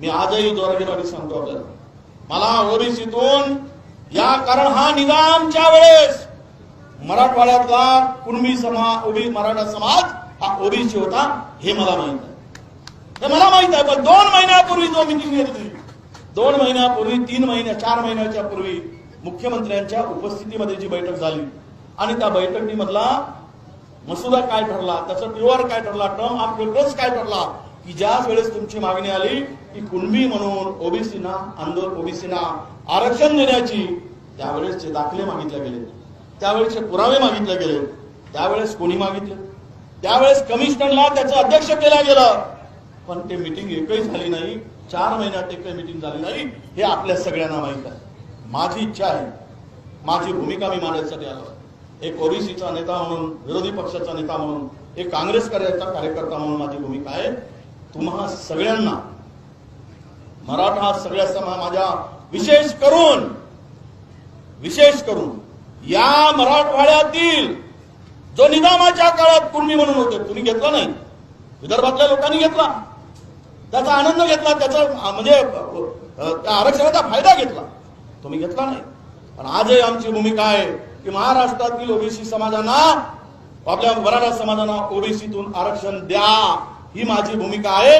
मी आजही जोरागिराने सांगतो आपल्याला. मला ओबीसीतून या कारण हा निजामच्या वेळेस मराठवाड्यातला कुणबी समाज उभी मराठा समाज हा ओबीसी होता हे मला माहीत आहे. हे मला माहीत आहे पण दोन महिन्यापूर्वी जो मिटिंग घेतली दोन महिन्यापूर्वी तीन महिन्या चार महिन्याच्या पूर्वी मुख्यमंत्र्यांच्या उपस्थितीमध्ये जी बैठक झाली आणि त्या बैठकीमधला मसुदा काय ठरला त्याचा प्युअर काय ठरला टर्म ऑफ रेफरन्स काय ठरला की ज्या वेळेस तुमची मागणी आली की कुणबी म्हणून ओबीसीना आंदोलन ओबीसीना आरक्षण देण्याची त्यावेळेसचे दाखले मागितले गेले त्यावेळेसचे पुरावे मागितले गेले त्यावेळेस कोणी मागितले? त्यावेळेस कमिशनरला त्याचं अध्यक्ष केलं गेलं. पण ते मिटिंग एकही झाली नाही चार महिन्यात एकही मिटिंग झाली नाही हे आपल्या सगळ्यांना माहीत आहे. माझी इच्छा आहे माझी भूमिका मी मांडण्यासाठी आलो एक ओबीसीचा नेता म्हणून विरोधी पक्षाचा नेता म्हणून एक काँग्रेस कार्याचा कार्यकर्ता म्हणून माझी भूमिका आहे. तुम्हा सगळ्यांना मराठा सगळ्या समा माझ्या विशेष करून विशेष करून या मराठवाड्यातील जो निजामाच्या काळात कुणबी म्हणून होते तुम्ही घेतला नाही. विदर्भातल्या लोकांनी घेतला. त्याचा आनंद घेतला त्याचा म्हणजे त्या आरक्षणाचा फायदा घेतला. तुम्ही घेतला नाही. पण आजही आमची भूमिका आहे की महाराष्ट्रातील ओबीसी समाजांना आपल्या मराठा समाजांना ओबीसीतून आरक्षण द्या. ही माझी भूमिका आहे.